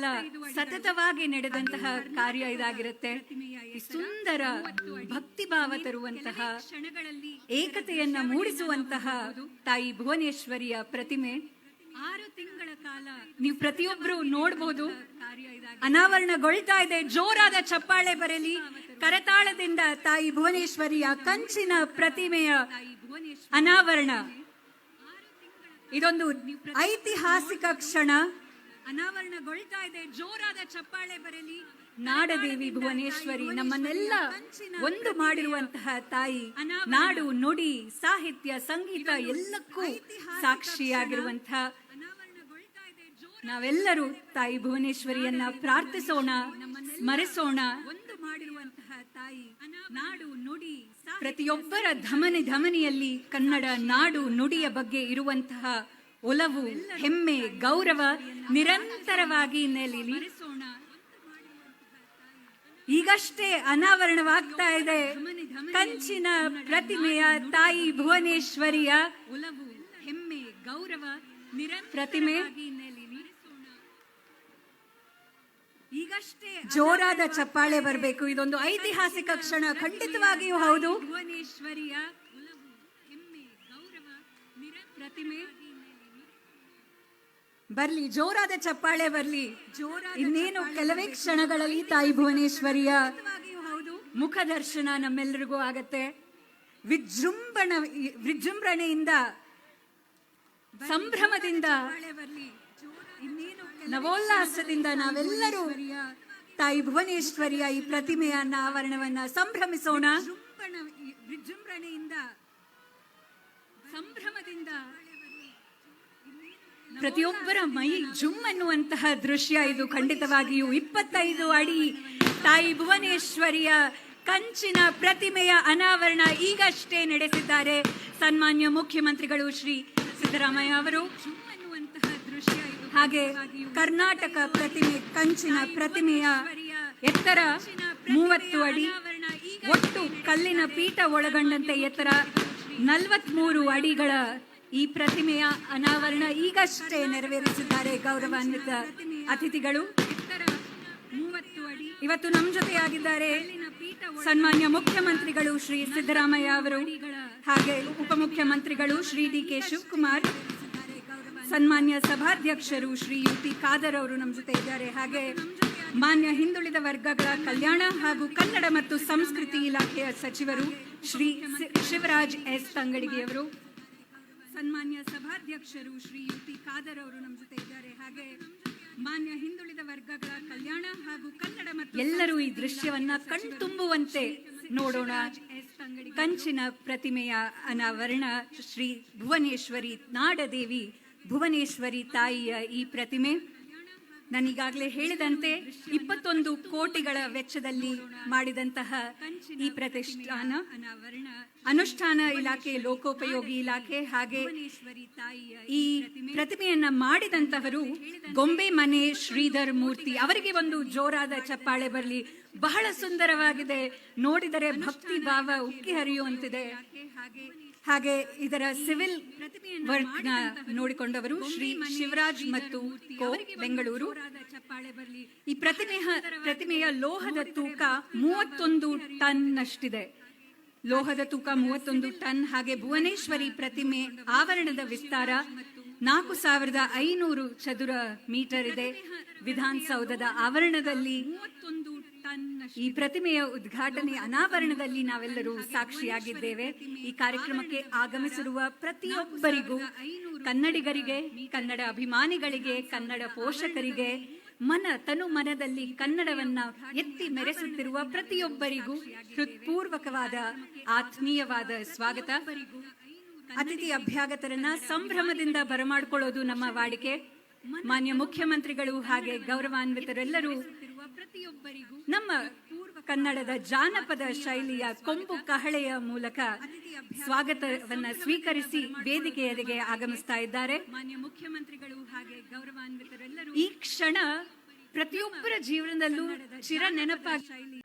ಕಾಲ ಸತತವಾಗಿ ನಡೆದಂತಹ ಕಾರ್ಯ ಇದಾಗಿರುತ್ತೆ. ಸುಂದರ ಭಕ್ತಿಭಾವ ತರುವಂತಹ ಏಕತೆಯನ್ನ ಮೂಡಿಸುವಂತಹ ತಾಯಿ ಭುವನೇಶ್ವರಿಯ ಪ್ರತಿಮೆ. ಆರು ತಿಂಗಳ ಕಾಲ ನೀವು ಪ್ರತಿಯೊಬ್ಬರು ನೋಡಬಹುದು ಅನಾವರಣಗೊಳ್ತಾ ಇದೆ. ಜೋರಾದ ಚಪ್ಪಾಳೆ ಬರಲಿ. ಕರತಾಳದಿಂದ ತಾಯಿ ಭುವನೇಶ್ವರಿಯ ಕಂಚಿನ ಪ್ರತಿಮೆಯ ಅನಾವರಣ. ಇದೊಂದು ಐತಿಹಾಸಿಕ ಕ್ಷಣ. ಅನಾವರಣಗೊಳ್ತಾ ಇದೆ. ಜೋರಾದ ಚಪ್ಪಾಳೆ ಬರಲಿ. ನಾಡದೇವಿ ಭುವನೇಶ್ವರಿ ನಮ್ಮನ್ನೆಲ್ಲ ಒಂದು ಮಾಡಿರುವಂತಹ ತಾಯಿ ನಾಡು ನುಡಿ ಸಾಹಿತ್ಯ ಸಂಗೀತ ಎಲ್ಲಕ್ಕೂ ಸಾಕ್ಷಿಯಾಗಿರುವಂತಹ ನಾವೆಲ್ಲರೂ ತಾಯಿ ಭುವನೇಶ್ವರಿಯನ್ನ ಪ್ರಾರ್ಥಿಸೋಣ ಸ್ಮರಿಸೋಣ. ಒಂದು ಮಾಡಿರುವಂತಹ ತಾಯಿ ನಾಡು ನುಡಿ ಪ್ರತಿಯೊಬ್ಬರ ಧಮನಿ ಧಮನಿಯಲ್ಲಿ ಕನ್ನಡ ನಾಡು ನುಡಿಯ ಬಗ್ಗೆ ಇರುವಂತಹ ಒಲವು ಹೆಮ್ಮೆ ಗೌರವ ನಿರಂತರವಾಗಿ ನೆಲಿಲಿ. ಈಗಷ್ಟೇ ಅನಾವರಣವಾಗ್ತಾ ಇದೆ ಕಂಚಿನ ಪ್ರತಿಮೆಯ ತಾಯಿ ಭುವನೇಶ್ವರಿಯ ಒಲವು ಹೆಮ್ಮೆ ಗೌರವ ಪ್ರತಿಮೆ. ಈಗಷ್ಟೇ ಜೋರಾದ ಚಪ್ಪಾಳೆ ಬರಬೇಕು. ಇದೊಂದು ಐತಿಹಾಸಿಕ ಕ್ಷಣ. ಖಂಡಿತವಾಗಿಯೂ ಹೌದು. ಭುವನೇಶ್ವರಿಯ ಹೆಮ್ಮೆ ಗೌರವ ಪ್ರತಿಮೆ ಬರ್ಲಿ ಜೋರಾದ ಚಪ್ಪಾಳೆ ಬರ್ಲಿ. ಇನ್ನೇನು ಕೆಲವೇ ಕ್ಷಣಗಳಲ್ಲಿ ತಾಯಿ ಭುವನೇಶ್ವರಿಯ ಮುಖ ದರ್ಶನ ನಮ್ಮೆಲ್ಲರಿಗೂ ಆಗತ್ತೆ. ವಿಜೃಂಭಣ ವಿಜೃಂಭಣೆಯಿಂದ ಸಂಭ್ರಮದಿಂದ ನವೋಲ್ಲಾಸದಿಂದ ನಾವೆಲ್ಲರೂ ತಾಯಿ ಭುವನೇಶ್ವರಿಯ ಈ ಪ್ರತಿಮೆಯ ಆವರಣವನ್ನ ಸಂಭ್ರಮಿಸೋಣ. ವಿಜೃಂಭಣೆಯಿಂದ ಸಂಭ್ರಮದಿಂದ. ಪ್ರತಿಯೊಬ್ಬರ ಮೈ ಜುಮ್ ಅನ್ನುವಂತಹ ದೃಶ್ಯ ಇದು. ಖಂಡಿತವಾಗಿಯೂ ಇಪ್ಪತ್ತೈದು ಅಡಿ ತಾಯಿ ಭುವನೇಶ್ವರಿಯ ಕಂಚಿನ ಪ್ರತಿಮೆಯ ಅನಾವರಣ ಈಗಷ್ಟೇ ನಡೆಸಿದ್ದಾರೆ. ಸನ್ಮಾನ್ಯ ಮುಖ್ಯಮಂತ್ರಿಗಳು ಶ್ರೀ ಸಿದ್ದರಾಮಯ್ಯ ಅವರು. ಹಾಗೆ ಕರ್ನಾಟಕ ಪ್ರತಿಮೆ, ಕಂಚಿನ ಪ್ರತಿಮೆಯ ಎತ್ತರ ಮೂವತ್ತು ಅಡಿ. ಒಟ್ಟು ಕಲ್ಲಿನ ಪೀಠ ಒಳಗೊಂಡಂತೆ ಎತ್ತರ ನಲವತ್ಮೂರು ಅಡಿಗಳ ಈ ಪ್ರತಿಮೆಯ ಅನಾವರಣ ಈಗಷ್ಟೇ ನೆರವೇರಿಸಿದ್ದಾರೆ ಗೌರವಾನ್ವಿತ ಅತಿಥಿಗಳು. ಇವತ್ತು ನಮ್ಮ ಜೊತೆಯಾಗಿದ್ದಾರೆ ಸನ್ಮಾನ್ಯ ಮುಖ್ಯಮಂತ್ರಿಗಳು ಶ್ರೀ ಸಿದ್ದರಾಮಯ್ಯ ಅವರು ಹಾಗೆ ಉಪಮುಖ್ಯಮಂತ್ರಿಗಳು ಶ್ರೀ ಡಿ ಕೆ ಶಿವಕುಮಾರ್, ಸನ್ಮಾನ್ಯ ಸಭಾಧ್ಯಕ್ಷರು ಶ್ರೀ ಯು ಪಿ ಖಾದರ್ ಅವರು ನಮ್ಮ ಜೊತೆ ಇದ್ದಾರೆ. ಹಾಗೆ ಮಾನ್ಯ ಹಿಂದುಳಿದ ವರ್ಗಗಳ ಕಲ್ಯಾಣ ಹಾಗೂ ಕನ್ನಡ ಮತ್ತು ಸಂಸ್ಕೃತಿ ಇಲಾಖೆಯ ಸಚಿವರು ಶ್ರೀ ಶಿವರಾಜ್ ಎಸ್ ತಂಗಡಿಗೆಯವರು ಸನ್ಮಾನ್ಯ ಸಭಾಧ್ಯಕ್ಷರು ಶ್ರೀ ಯು ಪಿ ಖಾದರ್ ಅವರು ನಮ್ಮ ಜೊತೆ ಇದ್ದಾರೆ. ಹಾಗೆ ಮಾನ್ಯ ಹಿಂದುಳಿದ ವರ್ಗಗಳ ಕಲ್ಯಾಣ ಹಾಗೂ ಕನ್ನಡ ಮತ್ತು ಎಲ್ಲರೂ ಈ ದೃಶ್ಯವನ್ನ ಕಣ್ತುಂಬುವಂತೆ ನೋಡೋಣ. ಕಂಚಿನ ಪ್ರತಿಮೆಯ ಅನಾವರಣ ಶ್ರೀ ಭುವನೇಶ್ವರಿ ನಾಡದೇವಿ ಭುವನೇಶ್ವರಿ ತಾಯಿಯ ಈ ಪ್ರತಿಮೆ. ನಾನೀಗಾಗಲೇ ಹೇಳಿದಂತೆ ಇಪ್ಪತ್ತೊಂದು ಕೋಟಿಗಳ ವೆಚ್ಚದಲ್ಲಿ ಮಾಡಿದಂತಹ ಈ ಪ್ರತಿಷ್ಠಾನ ಅನುಷ್ಠಾನ ಇಲಾಖೆ, ಲೋಕೋಪಯೋಗಿ ಇಲಾಖೆ ಹಾಗೆ ಈ ಪ್ರತಿಮೆಯನ್ನ ಮಾಡಿದಂತಹರು ಗೊಂಬೆ ಮನೆ ಶ್ರೀಧರ್ ಮೂರ್ತಿ. ಅವರಿಗೆ ಒಂದು ಜೋರಾದ ಚಪ್ಪಾಳೆ ಬರಲಿ. ಬಹಳ ಸುಂದರವಾಗಿದೆ. ನೋಡಿದರೆ ಭಕ್ತಿ ಭಾವ ಉಕ್ಕಿ ಹರಿಯುವಂತಿದೆ. ಹಾಗೆ ಇದರ ಸಿವಿಲ್ ವರ್ಕ್ನ ನೋಡಿಕೊಂಡವರು ಶ್ರೀ ಶಿವರಾಜ್ ಮತ್ತು ಕೋ ಬೆಂಗಳೂರು. ಈ ಪ್ರತಿಮೆ ಪ್ರತಿಮೆಯ ಲೋಹದ ತೂಕ ಮೂವತ್ತೊಂದು ಟನ್ ಅಷ್ಟಿದೆ ಲೋಹದ ತೂಕ ಮೂವತ್ತೊಂದು ಟನ್ ಹಾಗೆ ಭುವನೇಶ್ವರಿ ಪ್ರತಿಮೆ ಆವರಣದ ವಿಸ್ತಾರ ನಾಲ್ಕು ಸಾವಿರದ ಐನೂರು ಚದುರ ಮೀಟರ್ ಇದೆ. ವಿಧಾನಸೌಧದ ಆವರಣದಲ್ಲಿ ಈ ಪ್ರತಿಮೆಯ ಉದ್ಘಾಟನೆ ಅನಾವರಣದಲ್ಲಿ ನಾವೆಲ್ಲರೂ ಸಾಕ್ಷಿಯಾಗಿದ್ದೇವೆ. ಈ ಕಾರ್ಯಕ್ರಮಕ್ಕೆ ಆಗಮಿಸಿರುವ ಪ್ರತಿಯೊಬ್ಬರಿಗೂ, ಕನ್ನಡಿಗರಿಗೆ, ಕನ್ನಡ ಅಭಿಮಾನಿಗಳಿಗೆ, ಕನ್ನಡ ಪೋಷಕರಿಗೆ, ಮನ ತನು ಮನದಲ್ಲಿ ಕನ್ನಡವನ್ನ ಎತ್ತಿ ಮೆರೆಸುತ್ತಿರುವ ಪ್ರತಿಯೊಬ್ಬರಿಗೂ ಹೃತ್ಪೂರ್ವಕವಾದ, ಆತ್ಮೀಯವಾದ ಸ್ವಾಗತ. ಅತಿಥಿ ಅಭ್ಯಾಗತರನ್ನ ಸಂಭ್ರಮದಿಂದ ಬರಮಾಡಿಕೊಳ್ಳೋದು ನಮ್ಮ ವಾಡಿಕೆ. ಮಾನ್ಯ ಮುಖ್ಯಮಂತ್ರಿಗಳು ಹಾಗೆ ಗೌರವಾನ್ವಿತರೆಲ್ಲರೂ ಪ್ರತಿಯೊಬ್ಬರಿಗೂ ನಮ್ಮ ಪೂರ್ವ ಕನ್ನಡದ ಜಾನಪದ ಶೈಲಿಯ ಕೊಂಬು ಕಹಳೆಯ ಮೂಲಕ ಸ್ವಾಗತವನ್ನ ಸ್ವೀಕರಿಸಿ ವೇದಿಕೆಯರಿಗೆ ಆಗಮಿಸ್ತಾ ಇದ್ದಾರೆ. ಮಾನ್ಯ ಮುಖ್ಯಮಂತ್ರಿಗಳು ಹಾಗೆ ಗೌರವಾನ್ವಿತರೆಲ್ಲರೂ ಈ ಕ್ಷಣ ಪ್ರತಿಯೊಬ್ಬರ ಜೀವನದಲ್ಲೂ ಚಿರ ನೆನಪ ಶೈಲಿ